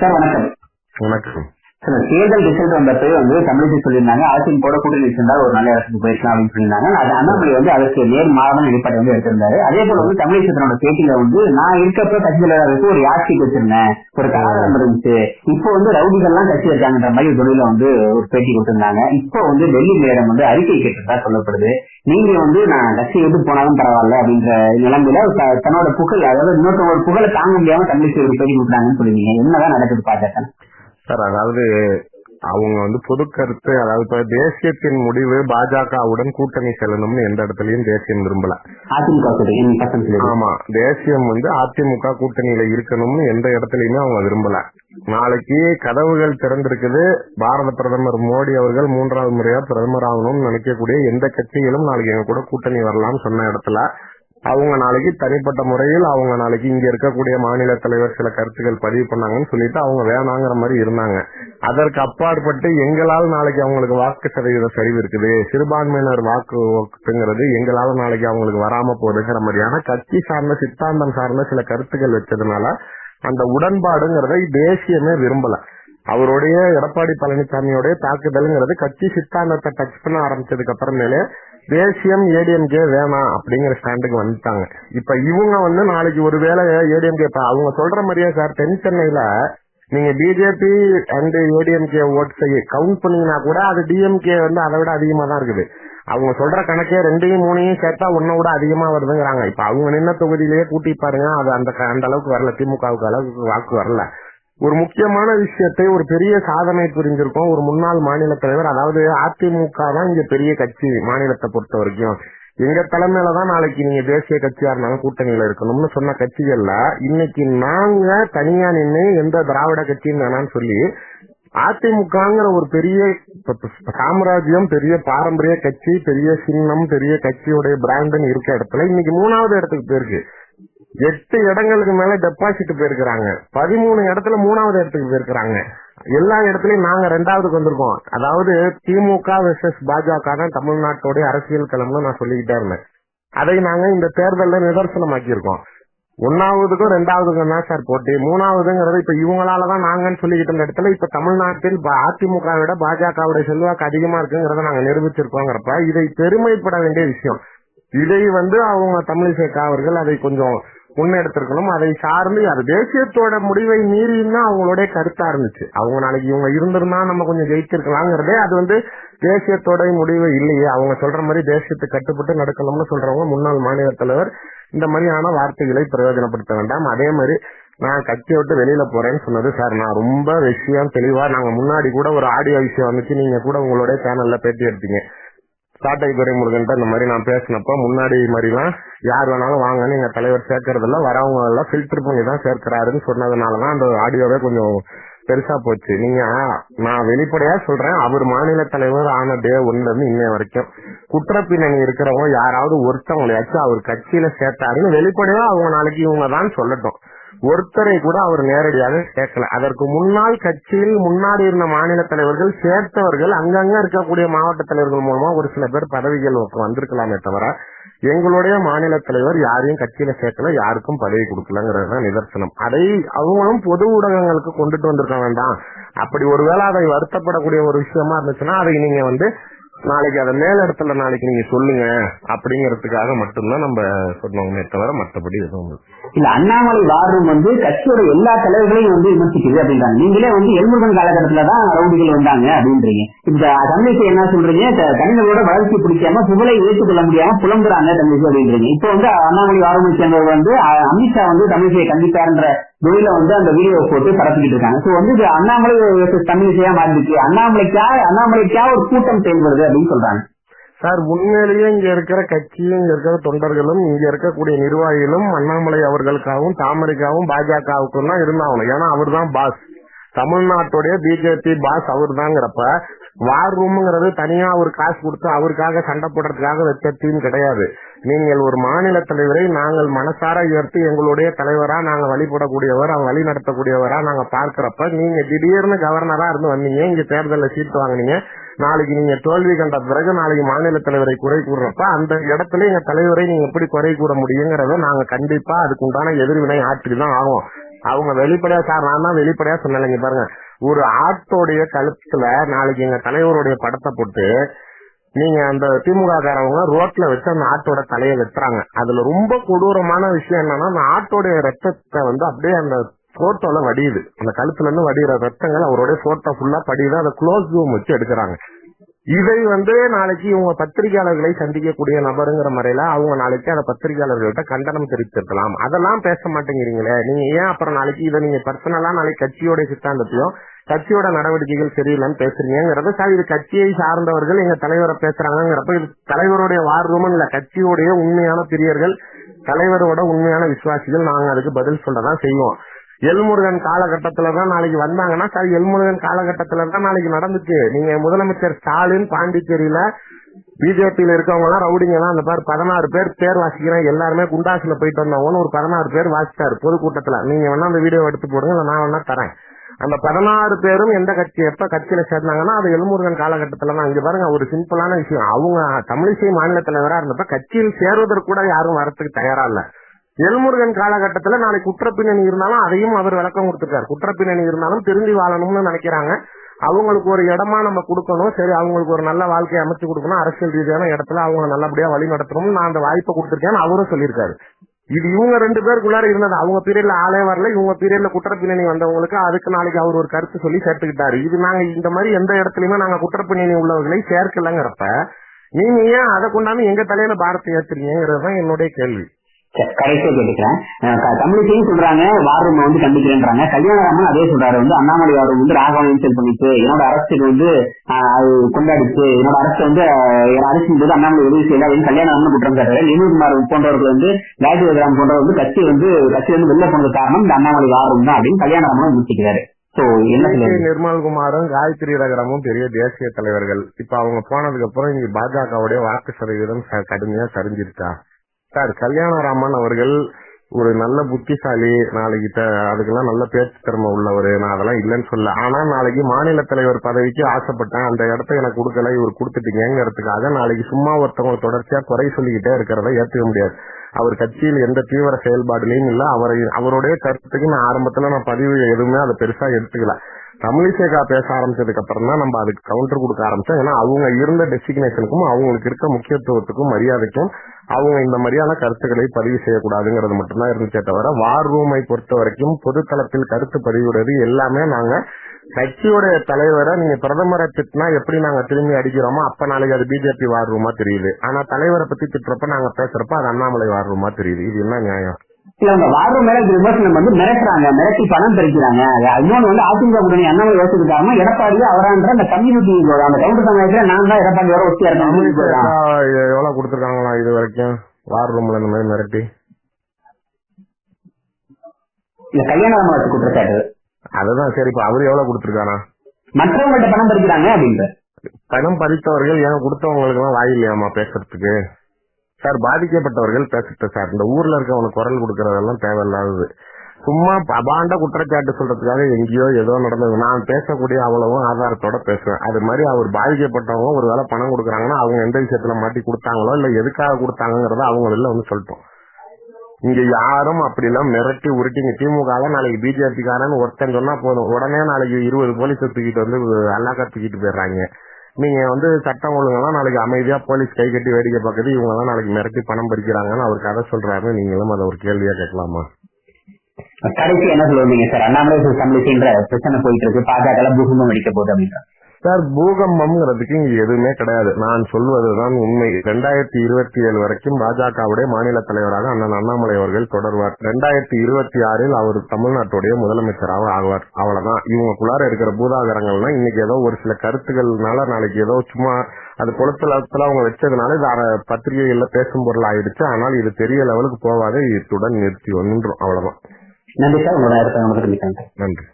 Sir வணக்கம். வணக்கம். தேர்தல் ரிசல்ட் வந்தப்போ வந்து தமிழிசை சொல்லியிருந்தாங்க. அரசின் கூட கூட்டணி இருந்தால் ஒரு நல்ல இடத்துக்கு போயிருக்கலாம் அப்படின்னு சொல்லியிருந்தாங்க. அது அண்ணாமலை வந்து அதற்கு நேர் மாறான நிலைப்பாடு வந்து எடுத்திருந்தாரு. அதே போல வந்து தமிழிசை தன்னோட பேட்டியில வந்து நான் இருக்கப்ப கட்சி தலைவருக்கு ஒரு யாட்சிக்கு வச்சிருந்தேன்? ஒரு கலாச்சாரம் இருந்துச்சு இப்போ வந்து ரவுடிகள்லாம் கட்சி இருக்காங்கன்ற மாதிரி தொழில வந்து ஒரு பேட்டி கொடுத்திருந்தாங்க. இப்போ வந்து டெல்லி மேடம் வந்து அறிக்கை கேட்டதா சொல்லப்படுது. நீங்க வந்து நான் கட்சி விட்டு போனாலும் பரவாயில்ல அப்படின்ற நிலைமையில தன்னோட புகழ் அதாவது இன்னொருத்தவங்க ஒரு புகழை தாங்க முடியாம தமிழிசை ஒரு பேட்டி கொடுத்தாங்கன்னு சொல்லுவீங்க என்னதான் நடக்குது பாஜக? சார் அதாவது அவங்க வந்து பொது கருத்து அதாவது இப்ப தேசியத்தின் முடிவு பாஜகவுடன் கூட்டணி செல்லணும்னு எந்த இடத்துலயும் தேசியம் விரும்பல. அதிமுக ஆமா. தேசியம் வந்து அதிமுக கூட்டணியில இருக்கணும்னு எந்த இடத்துலயுமே அவங்க விரும்பல. நாளைக்கு கதவுகள் திறந்திருக்குது. பாரத பிரதமர் மோடி அவர்கள் மூன்றாவது முறையா பிரதமர் ஆகணும்னு நினைக்கக்கூடிய எந்த கட்சிகளும் நாளைக்கு எங்க கூட கூட்டணி வரலாம்னு சொன்ன இடத்துல அவங்க நாளைக்கு தனிப்பட்ட முறையில் அவங்க நாளைக்கு இங்க இருக்கக்கூடிய மாநில தலைவர் சில கருத்துக்கள் பதிவு பண்ணாங்கன்னு சொல்லிட்டு அவங்க வேணாங்கிற மாதிரி இருந்தாங்க. அதற்கு அப்பாற்பட்டு எங்களால் நாளைக்கு அவங்களுக்கு வாக்கு சதவீத சரிவு இருக்குது. சிறுபான்மையினர் வாக்கு எங்களால் நாளைக்கு அவங்களுக்கு வராம போகுதுங்கிற மாதிரியான கட்சி சார்ந்த சித்தாந்தம் சார்ந்த சில கருத்துக்கள் வச்சதுனால அந்த உடன்பாடுங்கிறத தேசியமே விரும்பல. அவருடைய எடப்பாடி பழனிசாமியோடைய தாக்குதல்ங்கிறது கட்சி சித்தாந்தத்தை டச் பண்ண ஆரம்பிச்சதுக்கு அப்புறமேலே தேசியம் ஏடிஎம்கே வேணாம் அப்படிங்கிற ஸ்டாண்டுக்கு வந்துட்டாங்க. இப்ப இவங்க வந்து நாளைக்கு ஒருவேளை ஏடிஎம்கே அவங்க சொல்ற மாதிரியே சார் தென் சென்னையில நீங்க பிஜேபி அண்ட் ஏடிஎம்கே ஓட்ஸை கவுண்ட் பண்ணீங்கன்னா கூட அது டிஎம்கே வந்து அதை விட அதிகமா தான் இருக்குது. அவங்க சொல்ற கணக்கே ரெண்டையும் மூணையும் சேர்த்தா ஒன்ன விட அதிகமா வருதுங்கிறாங்க. இப்ப அவங்க நின்ன தொகுதியிலேயே கூட்டி பாருங்க அது அந்த அந்த அளவுக்கு வரல. திமுகவுக்கு அளவுக்கு வாக்கு வரல. ஒரு முக்கியமான விஷயத்தை ஒரு பெரிய சாதனை புரிஞ்சிருக்கோம். ஒரு முன்னாள் மாநில தலைவர் அதாவது அதிமுக தான் இங்க பெரிய கட்சி மாநிலத்தை பொறுத்த வரைக்கும். எங்க தலைமையில தான் நாளைக்கு நீங்க தேசிய கட்சியா இருந்தாலும் கூட்டணியில இருக்கணும்னு சொன்ன கட்சிகள்ல இன்னைக்கு நாங்க தனியா நின்று எந்த திராவிட கட்சியும் வேணாம்னு சொல்லி அதிமுகங்கிற ஒரு பெரிய சாம்ராஜ்யம் பெரிய பாரம்பரிய கட்சி பெரிய சின்னம் பெரிய கட்சியுடைய பிராண்டுன்னு இருக்க இடத்துல இன்னைக்கு மூணாவது இடத்துக்கு போயிருக்கு. எட்டு இடங்களுக்கு மேல டெபாசிட் போயிருக்கிறாங்க. பதிமூணு இடத்துல மூணாவது இடத்துக்கு போயிருக்கிறாங்க. எல்லா இடத்துலயும் நாங்க ரெண்டாவதுக்கு வந்திருக்கோம் அதாவது திமுக வெர்சஸ் பாஜக தான் தமிழ்நாட்டோட அரசியல் களம்னு நான் சொல்லிக்கிட்டே இருந்தேன். அதை நாங்க இந்த தேர்தல்ல நிதர்சனமாக்கி இருக்கோம் ஒன்னாவதுக்கும் ரெண்டாவதுக்கும் தான் சார் போட்டி. மூணாவதுங்கிறது இப்ப இவங்களாலதான் நாங்கன்னு சொல்லிக்கிட்டு இருந்த இடத்துல இப்ப தமிழ்நாட்டில் அதிமுக விட பாஜகவுடைய செல்வாக்கு அதிகமா இருக்குங்கிறத நாங்க நிரூபிச்சிருக்கோங்கிறப்ப இதை பெருமைப்பட வேண்டிய விஷயம். இதை வந்து அவங்க தமிழிசை அவர்கள் அதை கொஞ்சம் முன்னெடுத்திருக்கணும் அதை சார்ந்து அது தேசியத்தோட முடிவை மீறின்னா அவங்களுடைய கருத்தா இருந்துச்சு. அவங்க நாளைக்கு இவங்க இருந்திருந்தா நம்ம கொஞ்சம் ஜெயிச்சிருக்கலாங்கிறதே அது வந்து தேசியத்தோட முடிவு இல்லையே. அவங்க சொல்ற மாதிரி தேசியத்தை கட்டுப்பட்டு நடக்கணும்னு சொல்றவங்க முன்னாள் மாநில தலைவர் இந்த மாதிரியான வார்த்தைகளை பிரயோஜனப்படுத்த வேண்டாம். அதே மாதிரி நான் கட்சியை விட்டு வெளியில போறேன்னு சொன்னது சார் நான் ரொம்ப விஷயம் தெளிவா நாங்க முன்னாடி கூட ஒரு ஆடியோ விஷயம் வந்துச்சு. நீங்க கூட உங்களுடைய சேனல்ல பேட்டி எடுத்தீங்க. சாட்டை துரைமுருகன்ட்ட இந்த மாதிரி நான் பேசினப்ப முன்னாடி மாதிரிலாம் யார் வேணாலும் வாங்கன்னு எங்க தலைவர் சேர்க்கறதில்ல வரவங்க எல்லாம் ஃபில்டர் பண்ணி தான் சேர்க்கிறாருன்னு சொன்னதுனாலதான் அந்த ஆடியோவே கொஞ்சம் பெருசா போச்சு. நீங்க நான் வெளிப்படையா சொல்றேன் அவர் மாநில தலைவர் ஆன டே ஒன்ல இருந்து இன்னைய வரைக்கும். குற்றப்பின்னணி இருக்கிறவங்க யாராவது ஒருத்தவங்களையாச்சும் அவர் கட்சியில சேர்த்தாருன்னு வெளிப்படையா அவங்க நாளைக்கு இவங்க தான் சொல்லட்டும். ஒருத்தரை கூட அவர் நேரடியாக கேட்கல. அதற்கு முன்னாள் கட்சியில் முன்னாடி இருந்த மாநில தலைவர்கள் சேர்த்தவர்கள் அங்கங்க இருக்கக்கூடிய மாவட்ட தலைவர்கள் மூலமா ஒரு சில பேர் பதவிகள் வந்திருக்கலாமே தவிர எங்களுடைய மாநில தலைவர் யாரையும் கட்சியில சேர்க்கல யாருக்கும் பதவி கொடுக்கலங்கிறது தான் நிதர்சனம். அதை அவங்களும் பொது ஊடகங்களுக்கு கொண்டுட்டு வந்திருக்க வேண்டாம். அப்படி ஒருவேளை அதை வருத்தப்படக்கூடிய ஒரு விஷயமா இருந்துச்சுன்னா அதை நீங்க வந்து நாளைக்கு அதை மேல இடத்துல நாளைக்கு நீங்க சொல்லுங்க அப்படிங்கறதுக்காக மட்டும்தான் நம்ம சொன்னோமே தவிர மற்றபடி எதுவும் இல்ல. அண்ணாமலை வாரம் வந்து கட்சியோட எல்லா தலைவர்களையும் வந்து விமர்சிக்குது அப்படின்றாங்க. நீங்களே வந்து எல்முருகன் காலகட்டத்துலதான் ரவுடிகள் வந்தாங்க அப்படின்றீங்க. இந்த தமிழிசை என்ன சொல்றீங்க? தமிழர்களோட வளர்ச்சி பிடிக்காம புகழை ஏற்றுக்கொள்ள முடியாம புலம்புறாங்க தமிழிசை அப்படின்றீங்க. இப்ப வந்து அண்ணாமலை வாரம் சேர்ந்தவர் வந்து அமித்ஷா வந்து தமிழிசையை கண்டிப்பாருன்ற வெளியில வந்து அந்த வீடியோ போட்டு பரப்பிக்கிட்டு இருக்காங்க. சோ வந்து இது அண்ணாமலை தமிழிசையா மாறிடுச்சு. அண்ணாமலைக்கா அண்ணாமலைக்கா ஒரு கூட்டம் செயல்படுது அப்படின்னு சொல்றாங்க. சார் உண்மையிலேயே இங்க இருக்கிற கட்சியும் இங்க இருக்கிற தொண்டர்களும் இங்க இருக்கக்கூடிய நிர்வாகிகளும் அண்ணாமலை அவர்களுக்காகவும் தாமரைக்காகவும் பாஜகவுக்கும் தான் இருந்தாகணும். ஏன்னா அவர் தான் பாஸ் தமிழ்நாட்டுடைய பிஜேபி பாஸ் அவர் தாங்கிறப்ப வார் ரூம்ங்கிறது தனியா ஒரு காசு கொடுத்து அவருக்காக சண்டை போடுறதுக்காக வச்ச டீம் கிடையாது. நீங்கள் ஒரு மாநில தலைவரை நாங்கள் மனசார உயர்த்தி எங்களுடைய தலைவரா நாங்க வழிபடக்கூடியவர் அவங்க வழி நடத்தக்கூடியவரா நாங்க பார்க்கிறப்ப நீங்க திடீர்னு கவர்னரா இருந்து வந்தீங்க இங்க தேர்தலில் சீட்டு வாங்குனீங்க நாளைக்கு நீங்க தோல்வி கண்ட பிறகு நாளைக்கு மாநில தலைவரை குறை கூறுறப்ப அந்த இடத்துல எங்க தலைவரை நீங்க எப்படி குறை கூற முடியுங்கிறத நாங்க கண்டிப்பா அதுக்குண்டான எதிர்வினை ஆற்றி தான் ஆகும் அவங்க வெளிப்படையா சார் நான் தான் வெளிப்படையா சொன்னேன் பாருங்க. ஒரு ஆட்டோடைய கழுத்துல நாளைக்கு எங்க தலைவருடைய படத்தை போட்டு நீங்க அந்த திமுக காரவங்க ரோட்ல வச்சு அந்த ஆட்டோட தலையை வெட்டுறாங்க. அதுல ரொம்ப கொடூரமான விஷயம் என்னன்னா அந்த ஆட்டோடைய ரத்தத்தை வந்து அப்படியே அந்த போட்டோல வடியுது. அந்த கழுத்துல இருந்து வடிகிற ரத்தங்கள் அவருடைய போட்டோ ஃபுல்லா படியுது. அதை க்ளோஸ் ரூம் வச்சு எடுக்கிறாங்க. இதை வந்து நாளைக்கு இவங்க பத்திரிகையாளர்களை சந்திக்கக்கூடிய நபருங்கிற முறையில அவங்க நாளைக்கு அந்த பத்திரிகையாளர்கள்ட்ட கண்டனம் தெரிவித்திருக்கலாம். அதெல்லாம் பேச மாட்டேங்கிறீங்களே. நீங்க ஏன் அப்புறம் நாளைக்கு இதை நீங்க பர்சனலா நாளைக்கு கட்சியோட சித்தாந்தத்தையும் கட்சியோட நடவடிக்கைகள் சரியில்லைன்னு பேசுறீங்கிறத சார் இது கட்சியை சார்ந்தவர்கள் எங்க தலைவரை பேசுறாங்கிறப்ப இது தலைவருடைய வார் ரூமும் இல்ல கட்சியோடைய உண்மையான பிரியர்கள் தலைவரோட உண்மையான விசுவாசிகள் நாங்க அதுக்கு பதில் சொல்லதான் செய்வோம். எல்முருகன் காலகட்டத்துலதான் நாளைக்கு வந்தாங்கன்னா சரி எல்முருகன் காலகட்டத்துல தான் நாளைக்கு நடந்துச்சு. நீங்க முதலமைச்சர் ஸ்டாலின் பாண்டிச்சேரியில பிஜேபியில இருக்கவங்க எல்லாம் ரவுடிங்க எல்லாம் அந்த மாதிரி பதினாறு பேர் பேர் வாசிக்கிறேன். எல்லாருமே குண்டாசுல போயிட்டு வந்தவங்கன்னு ஒரு பதினாறு பேர் வாசிச்சாரு பொதுக்கூட்டத்துல. நீங்க வேணா அந்த வீடியோ எடுத்து போடுங்க இல்ல நான் வேணா தரேன். அந்த பதினாறு பேரும் எந்த கட்சி எப்ப கட்சியில சேர்ந்தாங்கன்னா அது எல்முருகன் காலகட்டத்துல தான். இங்க பாருங்க ஒரு சிம்பிளான விஷயம். அவங்க தமிழிசை மாநில தலைவரா இருந்தப்ப கட்சியில் சேருவதற்கு கூட யாரும் வரத்துக்கு தயாரா இல்லை. எல்முருகன் காலகட்டத்துல நாளைக்கு குற்றப்பின்னணி இருந்தாலும் அதையும் அவர் விளக்கம் கொடுத்திருக்காரு குற்றப்பின்னணி இருந்தாலும் தெரிஞ்சு வாழணும்னு நினைக்கிறாங்க. அவங்களுக்கு ஒரு இடமா நம்ம கொடுக்கணும். சரி அவங்களுக்கு ஒரு நல்ல வாழ்க்கையை அமைச்சு கொடுக்கணும். அரசியல் ரீதியான இடத்துல அவங்க நல்லபடியா வழி நடத்தணும்னு நான் அந்த வாய்ப்பை கொடுத்துருக்கேன்னு அவரும் சொல்லியிருக்காரு. இது இவங்க ரெண்டு பேருக்குள்ளார இருந்தது. அவங்க பீரியட்ல ஆளே வரல. இவங்க பீரியட்ல குற்றப்பின்னணி வந்தவங்களுக்கு அதுக்கு நாளைக்கு அவர் ஒரு கருத்து சொல்லி சேர்த்துக்கிட்டாரு. இது நாங்க இந்த மாதிரி எந்த இடத்துலயுமே நாங்க குற்றப்பின்னணி உள்ளவர்களை சேர்க்கலங்கிறப்ப நீங்க ஏன் அதை கொண்டாந்து எங்க தலையில பாரத்தை ஏத்துறீங்கிறது தான் என்னுடைய கேள்வி. சரி, கடைசியா கேட்டுக்கிறேன். தமிழிசையும் சொல்றாங்க வாரம் வந்து கண்டிக்கிறேன்றாங்க. கல்யாணராமன் அதே சொல்றாரு. வந்து அண்ணாமலை அவர் வந்து ராகவன் இன்சல் பண்ணிச்சு. என்னோட அரசுக்கு வந்து அது கொண்டாடிச்சு. என்னோட அரசு வந்து என் அரசின் போது அண்ணாமலை உதவி செய்யல அப்படின்னு கல்யாணராமன் குற்றம் சாட்டுறாரு நிர்மல்குமார் போன்றவர்கள் வந்து விக்ரம் போன்றவர் வந்து கட்சி வந்து கட்சி வந்து வெளில போனது காரணம் இந்த அண்ணாமலை வாரம் தான் அப்படின்னு கல்யாணராமன் முடிச்சுக்கிறாரு நிர்மல்குமாரும் காயத்ரி ரகரமும் பெரிய தேசிய தலைவர்கள். இப்ப அவங்க போனதுக்கு அப்புறம் இங்க பாஜகவுடைய வாக்கு சதவீதம் கடுமையா சரிஞ்சிருச்சா? சார் கல்யாணராமன் அவர்கள் ஒரு நல்ல புத்திசாலி நாளைக்கு அதுக்கெல்லாம் நல்ல பேச்சு திறமை உள்ளவர். நான் அதெல்லாம் இல்லைன்னு சொல்ல ஆனா நாளைக்கு மாநில தலைவர் பதவிக்கு ஆசைப்பட்டேன். அந்த இடத்த எனக்கு கொடுக்கல இவர் கொடுத்துட்டீங்கிறதுக்காக நாளைக்கு சும்மா ஒருத்தவங்க தொடர்ச்சியா குறை சொல்லிக்கிட்டே இருக்கிறத ஏத்துக்க முடியாது. அவர் கட்சியில் எந்த தீவிர செயல்பாடுலையும் இல்ல. அவரை அவருடைய கருத்துக்கு நான் ஆரம்பத்துல நான் பதிவு எதுவுமே அதை பெருசா எடுத்துக்கல. தமிழிசேகா பேச ஆரம்பிச்சதுக்கு அப்புறம் தான் நம்ம அதுக்கு கவுண்டர் கொடுக்க ஆரம்பிச்சோம். ஏன்னா அவங்க இருந்த டெசிக்னேஷனுக்கும் அவங்களுக்கு இருக்க முக்கியத்துவத்துக்கும் மரியாதைக்கும் அவங்க இந்த மாதிரியான கருத்துக்களை பதிவு செய்யக்கூடாதுங்கிறது மட்டும்தான் இருந்துச்சே தவிர வார் ரூமை பொறுத்த வரைக்கும் பொதுத்தளத்தில் கருத்து பதிவிடுறது எல்லாமே நாங்க கட்சியோட தலைவரை நீங்க பிரதமரை திட்டினா எப்படி நாங்க திரும்பி அடிக்கிறோமோ அப்ப நாளைக்கு அது பிஜேபி வார் ரூமா தெரியுது. ஆனா தலைவரை பத்தி திட்டுறப்ப நாங்க பேசுறப்ப அது அண்ணாமலை வார் ரூமா தெரியுது. இது என்ன நியாயம்? இல்ல அவங்க வாரம் மேல விமர்சனம் வந்து மிரட்டுறாங்க மிரட்டி பணம் பறிக்கிறாங்க. இன்னொன்னு வந்து அதிமுக கூட்டணி அண்ணாமலை யோசிச்சு காரணம் எடப்பாடி அவரான்ற அந்த கம்யூனிட்டி அந்த கவுண்டர் சமுதாயத்துல நான் தான் எடப்பாடியோட ஒத்தியா இருக்கேன். எவ்வளவு கொடுத்திருக்காங்களா இது வரைக்கும்? வார் ரூம்ல இந்த மாதிரி மிரட்டி. இல்ல கல்யாணராமன் குற்றச்சாட்டு அதுதான் சரி இப்ப அவரு எவ்வளவு கொடுத்திருக்காரா? மற்றவங்கள்ட்ட பணம் பறிக்கிறாங்க அப்படின்ற. பணம் பறித்தவர்கள் ஏன் கொடுத்தவங்களுக்கு எல்லாம் வாய் இல்லையாமா பேசுறதுக்கு? சார் பாதிக்கப்பட்டவர்கள் பேசட்டும் சார். இந்த ஊர்ல இருக்கவனுக்கு குரல் கொடுக்கறதெல்லாம் தேவையில்லாதது. சும்மா அபாண்ட குற்றச்சாட்டு சொல்றதுக்காக எங்கேயோ ஏதோ நடந்தது. நான் பேசக்கூடிய அவ்வளவும் ஆதாரத்தோட பேசுவேன். அது மாதிரி அவர் பாதிக்கப்பட்டவங்க ஒரு வேலை பணம் கொடுக்குறாங்கன்னா அவங்க எந்த விஷயத்துல மாட்டி கொடுத்தாங்களோ இல்ல எதுக்காக கொடுத்தாங்கிறத அவங்க வெளில வந்து சொல்லிட்டோம். இங்க யாரும் அப்படி எல்லாம் மிரட்டி உருட்டிங்க. திமுக நாளைக்கு பிஜேபி காரன். ஒருத்தன் சொன்னா போதும். உடனே நாளைக்கு இருபது போலீஸ் தூக்கிட்டு வந்து அல்லாக்கா தூக்கிட்டு போயிடுறாங்க. நீங்க வந்து சட்டம் ஒழுங்கெல்லாம் நாளைக்கு அமைதியா போலீஸ் கை கட்டி வேடிக்கை பார்க்குது. இவங்க எல்லாம் நாளைக்கு மிரட்டி பணம் பறிக்கிறாங்கன்னு அவர் கதை சொல்றாரு. நீங்களும் அதை ஒரு கேள்வியா கேட்கலாமா? கடைசி என்ன சொல்லுவீங்க சார்? அண்ணாமலை தமிழிசைன்ற பிரச்சனை போயிட்டு இருக்கு. பாஜக பூகம்பம் அடிக்க போகுது அப்படின்ற சார் பூகம்பம்ங்கிறதுக்கு இங்க எதுவுமே கிடையாது. நான் சொல்வதுதான் உண்மை. ரெண்டாயிரத்தி இருபத்தி ஏழு வரைக்கும் பாஜகவுடைய மாநில தலைவராக அண்ணன் அண்ணாமலை அவர்கள் தொடர்வார். ரெண்டாயிரத்தி இருபத்தி ஆறில் அவர் தமிழ்நாட்டுடைய முதலமைச்சராக ஆவார். அவ்வளவுதான். இவங்களுக்குள்ளார இருக்கிற பூதாகரங்கள்னா இன்னைக்கு ஏதோ ஒரு சில கருத்துக்கள்னால நாளைக்கு ஏதோ சும்மா அது குளத்துல அவங்க வச்சதுனால இது பத்திரிகைகள்ல பேசும் பொருள் ஆயிடுச்சு. ஆனால் இது பெரிய லெவலுக்கு போவாது இத்துடன் நிறுத்தி ஒன்றும் அவ்வளவுதான். நன்றி சார். உங்களோட நன்றி.